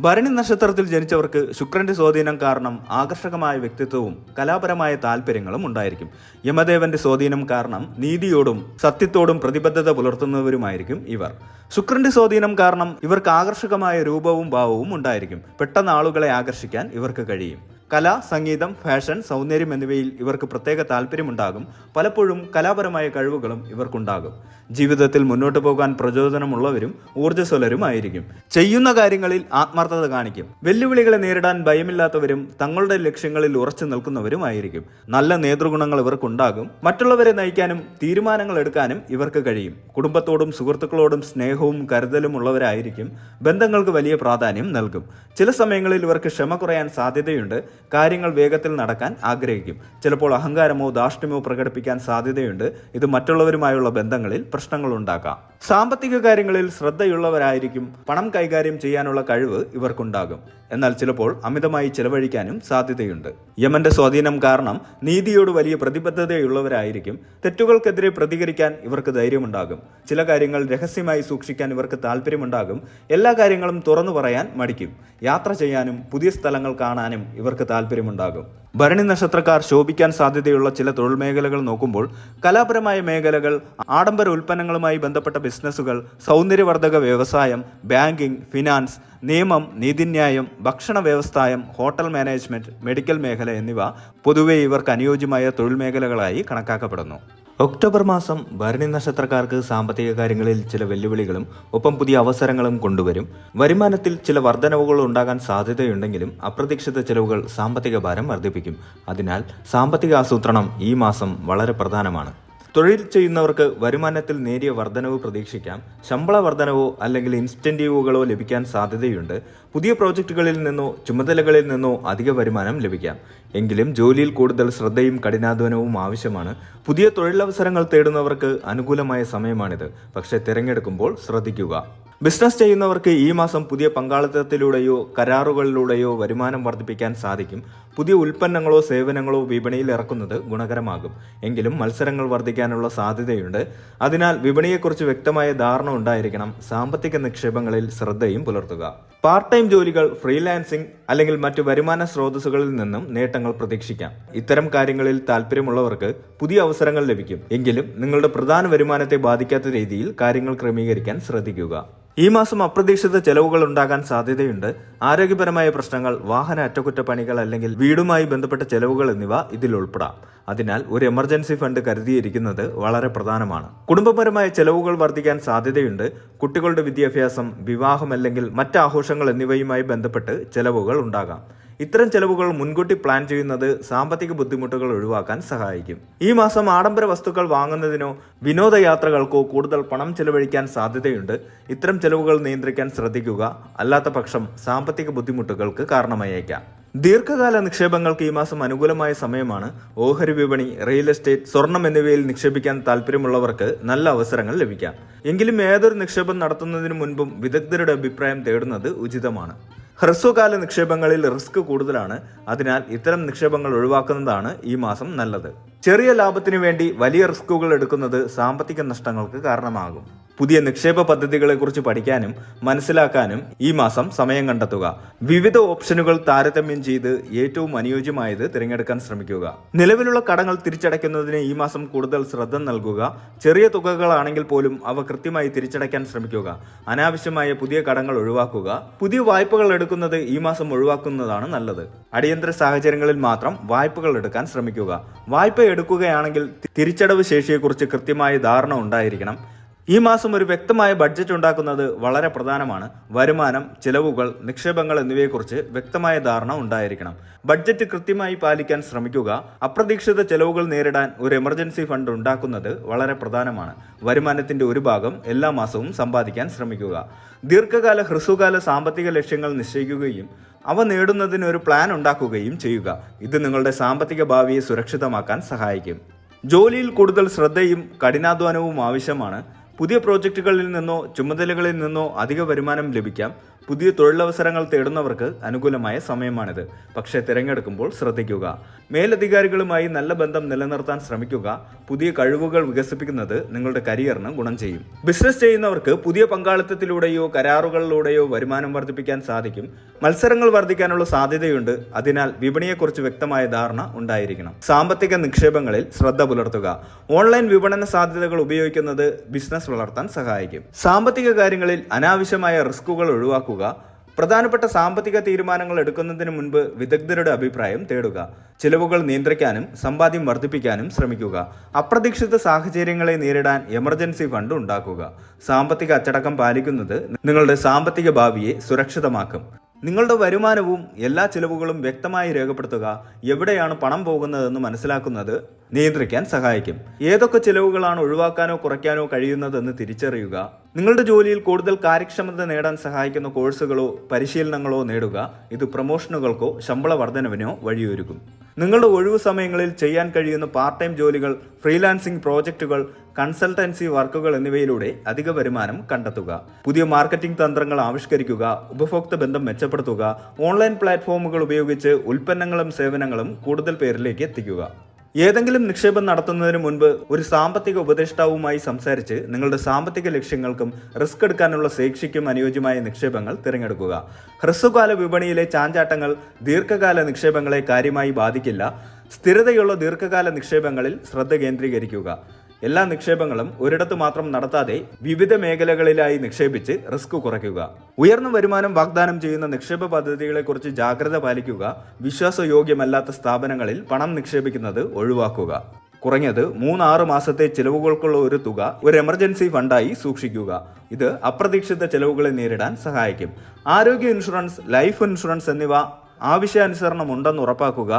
ഭരണി നക്ഷത്രത്തിൽ ജനിച്ചവർക്ക് ശുക്രന്റെ സ്വാധീനം കാരണം ആകർഷകമായ വ്യക്തിത്വവും കലാപരമായ താല്പര്യങ്ങളും ഉണ്ടായിരിക്കും. യമദേവന്റെ സ്വാധീനം കാരണം നീതിയോടും സത്യത്തോടും പ്രതിബദ്ധത പുലർത്തുന്നവരുമായിരിക്കും ഇവർ. ശുക്രന്റെ സ്വാധീനം കാരണം ഇവർക്ക് ആകർഷകമായ രൂപവും ഭാവവും ഉണ്ടായിരിക്കും. പെട്ടെന്ന് ആളുകളെ ആകർഷിക്കാൻ ഇവർക്ക് കഴിയും. കല സംഗീതം ഫാഷൻ സൗന്ദര്യം എന്നിവയിൽ ഇവർക്ക് പ്രത്യേക താല്പര്യമുണ്ടാകും പലപ്പോഴും കലാപരമായ കഴിവുകളും ഇവർക്കുണ്ടാകും. ജീവിതത്തിൽ മുന്നോട്ട് പോകാൻ പ്രചോദനമുള്ളവരും ഊർജസ്വലരുമായിരിക്കും. ചെയ്യുന്ന കാര്യങ്ങളിൽ ആത്മാർത്ഥത കാണിക്കും. വെല്ലുവിളികളെ നേരിടാൻ ഭയമില്ലാത്തവരും തങ്ങളുടെ ലക്ഷ്യങ്ങളിൽ ഉറച്ചു നിൽക്കുന്നവരുമായിരിക്കും. നല്ല നേതൃഗുണങ്ങൾ ഇവർക്കുണ്ടാകും. മറ്റുള്ളവരെ നയിക്കാനും തീരുമാനങ്ങൾ എടുക്കാനും ഇവർക്ക് കഴിയും. കുടുംബത്തോടും സുഹൃത്തുക്കളോടും സ്നേഹവും കരുതലും ഉള്ളവരായിരിക്കും. ബന്ധങ്ങൾക്ക് വലിയ പ്രാധാന്യം നൽകും. ചില സമയങ്ങളിൽ ഇവർക്ക് ക്ഷമ കുറയാൻ സാധ്യതയുണ്ട്. കാര്യങ്ങൾ വേഗത്തിൽ നടക്കാൻ ആഗ്രഹിക്കും. ചിലപ്പോൾ അഹങ്കാരമോ ധാർഷ്ട്യമോ പ്രകടിപ്പിക്കാൻ സാധ്യതയുണ്ട്. ഇത് മറ്റുള്ളവരുമായുള്ള ബന്ധങ്ങളിൽ പ്രശ്നങ്ങൾ ഉണ്ടാക്കാം. സാമ്പത്തിക കാര്യങ്ങളിൽ ശ്രദ്ധയുള്ളവരായിരിക്കും. പണം കൈകാര്യം ചെയ്യാനുള്ള കഴിവ് ഇവർക്കുണ്ടാകും. എന്നാൽ ചിലപ്പോൾ അമിതമായി ചെലവഴിക്കാനും സാധ്യതയുണ്ട്. യമന്റെ സ്വാധീനം കാരണം നീതിയോട് വലിയ പ്രതിബദ്ധതയുള്ളവരായിരിക്കും. തെറ്റുകൾക്കെതിരെ പ്രതികരിക്കാൻ ഇവർക്ക് ധൈര്യമുണ്ടാകും. ചില കാര്യങ്ങൾ രഹസ്യമായി സൂക്ഷിക്കാൻ ഇവർക്ക് താല്പര്യമുണ്ടാകും എല്ലാ കാര്യങ്ങളും തുറന്നു പറയാൻ മടിക്കും. യാത്ര ചെയ്യാനും പുതിയ സ്ഥലങ്ങൾ കാണാനും ഇവർക്ക് താല്പര്യമുണ്ടാകും. ഭരണി നക്ഷത്രക്കാർ ശോഭിക്കാൻ സാധ്യതയുള്ള ചില തൊഴിൽ മേഖലകൾ നോക്കുമ്പോൾ കലാപരമായ മേഖലകൾ ആഡംബര ഉൽപ്പന്നങ്ങളുമായി ബന്ധപ്പെട്ട ബിസിനസ്സുകൾ സൗന്ദര്യവർദ്ധക വ്യവസായം ബാങ്കിംഗ് ഫിനാൻസ് നിയമം നീതിന്യായം ഭക്ഷണ വ്യവസായം ഹോട്ടൽ മാനേജ്മെന്റ് മെഡിക്കൽ മേഖല എന്നിവ പൊതുവെ ഇവർക്ക് അനുയോജ്യമായ തൊഴിൽ മേഖലകളായി കണക്കാക്കപ്പെടുന്നു. ഒക്ടോബർ മാസം ഭരണി നക്ഷത്രക്കാർക്ക് സാമ്പത്തിക കാര്യങ്ങളിൽ ചില വെല്ലുവിളികളും ഒപ്പം പുതിയ അവസരങ്ങളും കൊണ്ടുവരും. വരുമാനത്തിൽ ചില വർധനവുകൾ ഉണ്ടാകാൻ സാധ്യതയുണ്ടെങ്കിലും അപ്രതീക്ഷിത ചെലവുകൾ സാമ്പത്തിക ഭാരം വർദ്ധിപ്പിക്കും. അതിനാൽ സാമ്പത്തിക ആസൂത്രണം ഈ മാസം വളരെ പ്രധാനമാണ്. തൊഴിൽ ചെയ്യുന്നവർക്ക് വരുമാനത്തിൽ നേരിയ വർധനവ് പ്രതീക്ഷിക്കാം. ശമ്പള വർധനവോ അല്ലെങ്കിൽ ഇൻസ്റ്റന്റീവുകളോ ലഭിക്കാൻ സാധ്യതയുണ്ട്. പുതിയ പ്രോജക്റ്റുകളിൽ നിന്നോ ചുമതലകളിൽ നിന്നോ അധിക വരുമാനം ലഭിക്കാം. എങ്കിലും ജോലിയിൽ കൂടുതൽ ശ്രദ്ധയും കഠിനാധ്വാനവും ആവശ്യമാണ്. പുതിയ തൊഴിലവസരങ്ങൾ തേടുന്നവർക്ക് അനുകൂലമായ സമയമാണിത്. പക്ഷേ തിരഞ്ഞെടുക്കുമ്പോൾ ശ്രദ്ധിക്കുക. ബിസിനസ് ചെയ്യുന്നവർക്ക് ഈ മാസം പുതിയ പങ്കാളിത്തത്തിലൂടെയോ കരാറുകളിലൂടെയോ വരുമാനം വർദ്ധിപ്പിക്കാൻ സാധിക്കും. പുതിയ ഉൽപ്പന്നങ്ങളോ സേവനങ്ങളോ വിപണിയിൽ ഇറക്കുന്നത് ഗുണകരമാകും. എങ്കിലും മത്സരങ്ങൾ വർദ്ധിക്കാനുള്ള സാധ്യതയുണ്ട്. അതിനാൽ വിപണിയെക്കുറിച്ച് വ്യക്തമായ ധാരണ ഉണ്ടായിരിക്കണം. സാമ്പത്തിക നിക്ഷേപങ്ങളിൽ ശ്രദ്ധയും പുലർത്തുക. പാർട്ട് ടൈം ജോലികൾ ഫ്രീലാൻസിംഗ് അല്ലെങ്കിൽ മറ്റു വരുമാന സ്രോതസ്സുകളിൽ നിന്നും നേട്ടങ്ങൾ പ്രതീക്ഷിക്കാം. ഇത്തരം കാര്യങ്ങളിൽ താല്പര്യമുള്ളവർക്ക് പുതിയ അവസരങ്ങൾ ലഭിക്കും. എങ്കിലും നിങ്ങളുടെ പ്രധാന വരുമാനത്തെ ബാധിക്കാത്ത രീതിയിൽ കാര്യങ്ങൾ ക്രമീകരിക്കാൻ ശ്രദ്ധിക്കുക. ഈ മാസം അപ്രതീക്ഷിത ചെലവുകൾ ഉണ്ടാകാൻ സാധ്യതയുണ്ട്. ആരോഗ്യപരമായ പ്രശ്നങ്ങൾ വാഹന അറ്റകുറ്റപ്പണികൾ അല്ലെങ്കിൽ വീടുമായി ബന്ധപ്പെട്ട ചെലവുകൾ എന്നിവ ഇതിൽ ഉൾപ്പെടാം. അതിനാൽ ഒരു എമർജൻസി ഫണ്ട് കരുതിയിരിക്കുന്നത് വളരെ പ്രധാനമാണ്. കുടുംബപരമായ ചെലവുകൾ വർദ്ധിക്കാൻ സാധ്യതയുണ്ട്. കുട്ടികളുടെ വിദ്യാഭ്യാസം വിവാഹം അല്ലെങ്കിൽ മറ്റ് ആഘോഷങ്ങൾ എന്നിവയുമായി ബന്ധപ്പെട്ട് ചെലവുകൾ ഉണ്ടാകാം. ഇത്തരം ചെലവുകൾ മുൻകൂട്ടി പ്ലാൻ ചെയ്യുന്നത് സാമ്പത്തിക ബുദ്ധിമുട്ടുകൾ ഒഴിവാക്കാൻ സഹായിക്കും. ഈ മാസം ആഡംബര വസ്തുക്കൾ വാങ്ങുന്നതിനോ വിനോദയാത്രകൾക്കോ കൂടുതൽ പണം ചെലവഴിക്കാൻ സാധ്യതയുണ്ട്. ഇത്തരം ചെലവുകൾ നിയന്ത്രിക്കാൻ ശ്രദ്ധിക്കുക. അല്ലാത്ത സാമ്പത്തിക ബുദ്ധിമുട്ടുകൾക്ക് കാരണമായേക്കാം. ദീർഘകാല നിക്ഷേപങ്ങൾക്ക് ഈ മാസം അനുകൂലമായ സമയമാണ് ഓഹരി വിപണി റിയൽ എസ്റ്റേറ്റ് സ്വർണം എന്നിവയിൽ നിക്ഷേപിക്കാൻ താല്പര്യമുള്ളവർക്ക് നല്ല അവസരങ്ങൾ ലഭിക്കാം. എങ്കിലും ഏതൊരു നിക്ഷേപം നടത്തുന്നതിന് മുൻപും വിദഗ്ധരുടെ അഭിപ്രായം തേടുന്നത് ഉചിതമാണ്. ഹ്രസ്വകാല നിക്ഷേപങ്ങളിൽ റിസ്ക് കൂടുതലാണ് അതിനാൽ ഇത്തരം നിക്ഷേപങ്ങൾ ഒഴിവാക്കുന്നതാണ് ഈ മാസം നല്ലത്. ചെറിയ ലാഭത്തിനു വേണ്ടി വലിയ റിസ്കുകൾ എടുക്കുന്നത് സാമ്പത്തിക നഷ്ടങ്ങൾക്ക് കാരണമാകും. പുതിയ നിക്ഷേപ പദ്ധതികളെക്കുറിച്ച് പഠിക്കാനും മനസ്സിലാക്കാനും ഈ മാസം സമയം കണ്ടെത്തുക. വിവിധ ഓപ്ഷനുകൾ താരതമ്യം ചെയ്ത് ഏറ്റവും അനുയോജ്യമായത് തിരഞ്ഞെടുക്കാൻ ശ്രമിക്കുക. നിലവിലുള്ള കടങ്ങൾ തിരിച്ചടയ്ക്കുന്നതിന് ഈ മാസം കൂടുതൽ ശ്രദ്ധ നൽകുക. ചെറിയ തുകകളാണെങ്കിൽ പോലും അവ കൃത്യമായി തിരിച്ചടയ്ക്കാൻ ശ്രമിക്കുക. അനാവശ്യമായ പുതിയ കടങ്ങൾ ഒഴിവാക്കുക. പുതിയ വായ്പകൾ എടുക്കുന്നത് ഈ മാസം ഒഴിവാക്കുന്നതാണ് നല്ലത്. അടിയന്തര സാഹചര്യങ്ങളിൽ മാത്രം വായ്പകൾ എടുക്കാൻ ശ്രമിക്കുക. വായ്പ എടുക്കുകയാണെങ്കിൽ തിരിച്ചടവ് ശേഷിയെക്കുറിച്ച് കൃത്യമായ ധാരണ ഉണ്ടായിരിക്കണം. ഈ മാസം ഒരു വ്യക്തമായ ബഡ്ജറ്റ് ഉണ്ടാക്കുന്നത് വളരെ പ്രധാനമാണ്. വരുമാനം ചിലവുകൾ നിക്ഷേപങ്ങൾ എന്നിവയെക്കുറിച്ച് വ്യക്തമായ ധാരണ ഉണ്ടായിരിക്കണം. ബഡ്ജറ്റ് കൃത്യമായി പാലിക്കാൻ ശ്രമിക്കുക. അപ്രതീക്ഷിത ചെലവുകൾ നേരിടാൻ ഒരു എമർജൻസി ഫണ്ട് ഉണ്ടാക്കുന്നത് വളരെ പ്രധാനമാണ്. വരുമാനത്തിന്റെ ഒരു ഭാഗം എല്ലാ മാസവും സമ്പാദിക്കാൻ ശ്രമിക്കുക. ദീർഘകാല ഹ്രസ്വകാല സാമ്പത്തിക ലക്ഷ്യങ്ങൾ നിശ്ചയിക്കുകയും അവ നേടുന്നതിന് ഒരു പ്ലാൻ ഉണ്ടാക്കുകയും ചെയ്യുക. ഇത് നിങ്ങളുടെ സാമ്പത്തിക ഭാവിയെ സുരക്ഷിതമാക്കാൻ സഹായിക്കും. ജോലിയിൽ കൂടുതൽ ശ്രദ്ധയും കഠിനാധ്വാനവും ആവശ്യമാണ്. പുതിയ പ്രോജക്റ്റുകളിൽ നിന്നോ ചുമതലകളിൽ നിന്നോ അധിക വരുമാനം ലഭിക്കാം. പുതിയ തൊഴിലവസരങ്ങൾ തേടുന്നവർക്ക് അനുകൂലമായ സമയമാണിത്. പക്ഷേ തിരഞ്ഞെടുക്കുമ്പോൾ ശ്രദ്ധിക്കുക. മേലധികാരികളുമായി നല്ല ബന്ധം നിലനിർത്താൻ ശ്രമിക്കുക. പുതിയ കഴിവുകൾ വികസിപ്പിക്കുന്നത് നിങ്ങളുടെ കരിയറിന് ഗുണം ചെയ്യും. ബിസിനസ് ചെയ്യുന്നവർക്ക് പുതിയ പങ്കാളിത്തത്തിലൂടെയോ കരാറുകളിലൂടെയോ വരുമാനം വർദ്ധിപ്പിക്കാൻ സാധിക്കും. മത്സരങ്ങൾ വർദ്ധിക്കാനുള്ള സാധ്യതയുണ്ട്. അതിനാൽ വിപണിയെക്കുറിച്ച് വ്യക്തമായ ധാരണ ഉണ്ടായിരിക്കണം. സാമ്പത്തിക നിക്ഷേപങ്ങളിൽ ശ്രദ്ധ പുലർത്തുക. ഓൺലൈൻ വിപണന സാധ്യതകൾ ഉപയോഗിക്കുന്നത് ബിസിനസ് വളർത്താൻ സഹായിക്കും. സാമ്പത്തിക കാര്യങ്ങളിൽ അനാവശ്യമായ റിസ്കുകൾ ഒഴിവാക്കുക. പ്രധാനപ്പെട്ട സാമ്പത്തിക തീരുമാനങ്ങൾ എടുക്കുന്നതിന് മുൻപ് വിദഗ്ധരുടെ അഭിപ്രായം തേടുക ചിലവുകൾ നിയന്ത്രിക്കാനും സമ്പാദ്യം വർദ്ധിപ്പിക്കാനും ശ്രമിക്കുക അപ്രതീക്ഷിത സാഹചര്യങ്ങളെ നേരിടാൻ എമർജൻസി ഫണ്ട് ഉണ്ടാക്കുക സാമ്പത്തിക അച്ചടക്കം പാലിക്കുന്നത് നിങ്ങളുടെ സാമ്പത്തിക ഭാവിയെ സുരക്ഷിതമാക്കും. നിങ്ങളുടെ വരുമാനവും എല്ലാ ചിലവുകളും വ്യക്തമായി രേഖപ്പെടുത്തുക. എവിടെയാണ് പണം പോകുന്നതെന്ന് മനസ്സിലാക്കുന്നത് നിയന്ത്രിക്കാൻ സഹായിക്കും. ഏതൊക്കെ ചിലവുകളാണ് ഒഴിവാക്കാനോ കുറയ്ക്കാനോ കഴിയുന്നതെന്ന് തിരിച്ചറിയുക. നിങ്ങളുടെ ജോലിയിൽ കൂടുതൽ കാര്യക്ഷമത നേടാൻ സഹായിക്കുന്ന കോഴ്സുകളോ പരിശീലനങ്ങളോ നേടുക. ഇത് പ്രൊമോഷനുകൾക്കോ ശമ്പള വർധനവിനോ വഴിയൊരുക്കും. നിങ്ങളുടെ ഒഴിവു സമയങ്ങളിൽ ചെയ്യാൻ കഴിയുന്ന പാർട്ട് ടൈം ജോലികൾ ഫ്രീലാൻസിംഗ് പ്രോജക്റ്റുകൾ കൺസൾട്ടൻസി വർക്കുകൾ എന്നിവയിലൂടെ അധിക വരുമാനം കണ്ടെത്തുക. പുതിയ മാർക്കറ്റിംഗ് തന്ത്രങ്ങൾ ആവിഷ്കരിക്കുക ഉപഭോക്തൃ ബന്ധം മെച്ചപ്പെടുത്തുക ഓൺലൈൻ പ്ലാറ്റ്ഫോമുകൾ ഉപയോഗിച്ച് ഉൽപ്പന്നങ്ങളും സേവനങ്ങളും കൂടുതൽ പേരിലേക്ക് എത്തിക്കുക. ഏതെങ്കിലും നിക്ഷേപം നടത്തുന്നതിന് മുൻപ് ഒരു സാമ്പത്തിക ഉപദേഷ്ടാവുമായി സംസാരിച്ച് നിങ്ങളുടെ സാമ്പത്തിക ലക്ഷ്യങ്ങൾക്കും റിസ്ക് എടുക്കാനുള്ള ശേഷിക്കും അനുയോജ്യമായ നിക്ഷേപങ്ങൾ തിരഞ്ഞെടുക്കുക. ഹ്രസ്വകാല വിപണിയിലെ ചാഞ്ചാട്ടങ്ങൾ ദീർഘകാല നിക്ഷേപങ്ങളെ കാര്യമായി ബാധിക്കില്ല. സ്ഥിരതയുള്ള ദീർഘകാല നിക്ഷേപങ്ങളിൽ ശ്രദ്ധ കേന്ദ്രീകരിക്കുക. എല്ലാ നിക്ഷേപങ്ങളും ഒരിടത്ത് മാത്രം നടത്താതെ വിവിധ മേഖലകളിലായി നിക്ഷേപിച്ച് റിസ്ക് കുറയ്ക്കുക. ഉയർന്ന വരുമാനം വാഗ്ദാനം ചെയ്യുന്ന നിക്ഷേപ പദ്ധതികളെക്കുറിച്ച് ജാഗ്രത പാലിക്കുക വിശ്വാസയോഗ്യമല്ലാത്ത സ്ഥാപനങ്ങളിൽ പണം നിക്ഷേപിക്കുന്നത് ഒഴിവാക്കുക. കുറഞ്ഞത് മൂന്നാറ് മാസത്തെ ചിലവുകൾക്കുള്ള ഒരു തുക ഒരു എമർജൻസി ഫണ്ടായി സൂക്ഷിക്കുക. ഇത് അപ്രതീക്ഷിത ചിലവുകളെ നേരിടാൻ സഹായിക്കും. ആരോഗ്യ ഇൻഷുറൻസ് ലൈഫ് ഇൻഷുറൻസ് എന്നിവ ആവശ്യാനുസരണം ഉണ്ടെന്ന് ഉറപ്പാക്കുക.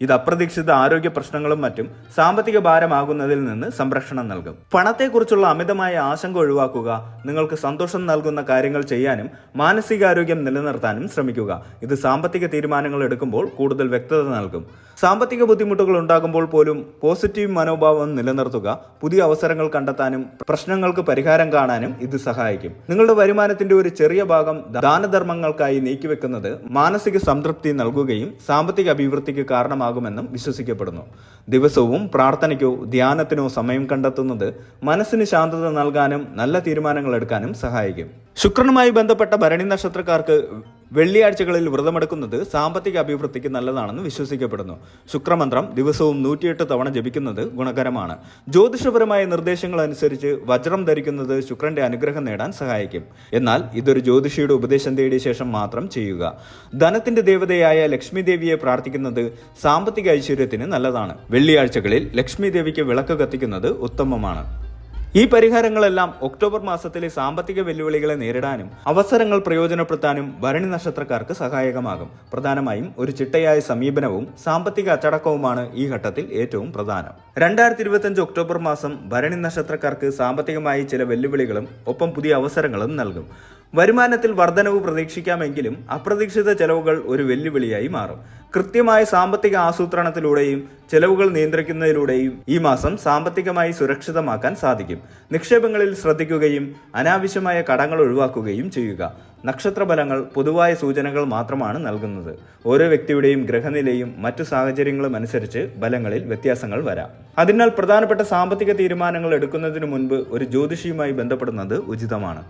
ഇത് അപ്രതീക്ഷിത ആരോഗ്യ പ്രശ്നങ്ങളും മറ്റും സാമ്പത്തിക ഭാരമാകുന്നതിൽ നിന്ന് സംരക്ഷണം നൽകും. പണത്തെക്കുറിച്ചുള്ള അമിതമായ ആശങ്ക ഒഴിവാക്കുക നിങ്ങൾക്ക് സന്തോഷം നൽകുന്ന കാര്യങ്ങൾ ചെയ്യാനും മാനസികാരോഗ്യം നിലനിർത്താനും ശ്രമിക്കുക. ഇത് സാമ്പത്തിക തീരുമാനങ്ങൾ എടുക്കുമ്പോൾ കൂടുതൽ വ്യക്തത നൽകും. സാമ്പത്തിക ബുദ്ധിമുട്ടുകൾ ഉണ്ടാകുമ്പോൾ പോലും പോസിറ്റീവ് മനോഭാവം നിലനിർത്തുക പുതിയ അവസരങ്ങൾ കണ്ടെത്താനും പ്രശ്നങ്ങൾക്ക് പരിഹാരം കാണാനും ഇത് സഹായിക്കും. നിങ്ങളുടെ വരുമാനത്തിന്റെ ഒരു ചെറിയ ഭാഗം ദാനധർമ്മങ്ങൾക്കായി നീക്കിവെക്കുന്നത് മാനസിക സംതൃപ്തി നൽകുകയും സാമ്പത്തിക അഭിവൃദ്ധിക്ക് കാരണമാകുമെന്നും വിശ്വസിക്കപ്പെടുന്നു. ദിവസവും പ്രാർത്ഥനയ്ക്കോ ധ്യാനത്തിനോ സമയം കണ്ടെത്തുന്നത് മനസ്സിന് ശാന്തത നൽകാനും നല്ല തീരുമാനങ്ങൾ എടുക്കാനും സഹായിക്കും. ശുക്രനുമായി ബന്ധപ്പെട്ട ഭരണി നക്ഷത്രക്കാർക്ക് വെള്ളിയാഴ്ചകളിൽ വ്രതമെടുക്കുന്നത് സാമ്പത്തിക അഭിവൃദ്ധിക്ക് നല്ലതാണെന്ന് വിശ്വസിക്കപ്പെടുന്നു. ശുക്രമന്ത്രം ദിവസവും നൂറ്റിയെട്ട് തവണ ജപിക്കുന്നത് ഗുണകരമാണ്. ജ്യോതിഷപരമായ നിർദ്ദേശങ്ങൾ അനുസരിച്ച് വജ്രം ധരിക്കുന്നത് ശുക്രന്റെ അനുഗ്രഹം നേടാൻ സഹായിക്കും. എന്നാൽ ഇതൊരു ജ്യോതിഷിയുടെ ഉപദേശം തേടിയ ശേഷം മാത്രം ചെയ്യുക. ധനത്തിന്റെ ദേവതയായ ലക്ഷ്മി ദേവിയെ പ്രാർത്ഥിക്കുന്നത് സാമ്പത്തിക ഐശ്വര്യത്തിന് നല്ലതാണ്. വെള്ളിയാഴ്ചകളിൽ ലക്ഷ്മി ദേവിക്ക് വിളക്ക് കത്തിക്കുന്നത് ഉത്തമമാണ്. ഈ പരിഹാരങ്ങളെല്ലാം ഒക്ടോബർ മാസത്തിലെ സാമ്പത്തിക വെല്ലുവിളികളെ നേരിടാനും അവസരങ്ങൾ പ്രയോജനപ്പെടുത്താനും ഭരണി നക്ഷത്രക്കാർക്ക് സഹായകമാകും. പ്രധാനമായും ഒരു ചിട്ടയായ സമീപനവും സാമ്പത്തിക അച്ചടക്കവുമാണ് ഈ ഘട്ടത്തിൽ ഏറ്റവും പ്രധാനം. രണ്ടായിരത്തി ഇരുപത്തിയഞ്ച് ഒക്ടോബർ മാസം ഭരണി നക്ഷത്രക്കാർക്ക് സാമ്പത്തികമായി ചില വെല്ലുവിളികളും ഒപ്പം പുതിയ അവസരങ്ങളും നൽകും. വരുമാനത്തിൽ വർധനവ് പ്രതീക്ഷിക്കാമെങ്കിലും അപ്രതീക്ഷിത ചെലവുകൾ ഒരു വെല്ലുവിളിയായി മാറും. കൃത്യമായ സാമ്പത്തിക ആസൂത്രണത്തിലൂടെയും ചെലവുകൾ നിയന്ത്രിക്കുന്നതിലൂടെയും ഈ മാസം സാമ്പത്തികമായി സുരക്ഷിതമാക്കാൻ സാധിക്കും. നിക്ഷേപങ്ങളിൽ ശ്രദ്ധിക്കുകയും അനാവശ്യമായ കടങ്ങൾ ഒഴിവാക്കുകയും ചെയ്യുക. നക്ഷത്രഫലങ്ങൾ പൊതുവായ സൂചനകൾ മാത്രമാണ് നൽകുന്നത്. ഓരോ വ്യക്തിയുടെയും ഗ്രഹനിലയും മറ്റു സാഹചര്യങ്ങളും അനുസരിച്ച് ഫലങ്ങളിൽ വ്യത്യാസങ്ങൾ വരാം. അതിനാൽ പ്രധാനപ്പെട്ട സാമ്പത്തിക തീരുമാനങ്ങൾ എടുക്കുന്നതിന് മുൻപ് ഒരു ജ്യോതിഷിയുമായി ബന്ധപ്പെടുന്നത് ഉചിതമാണ്.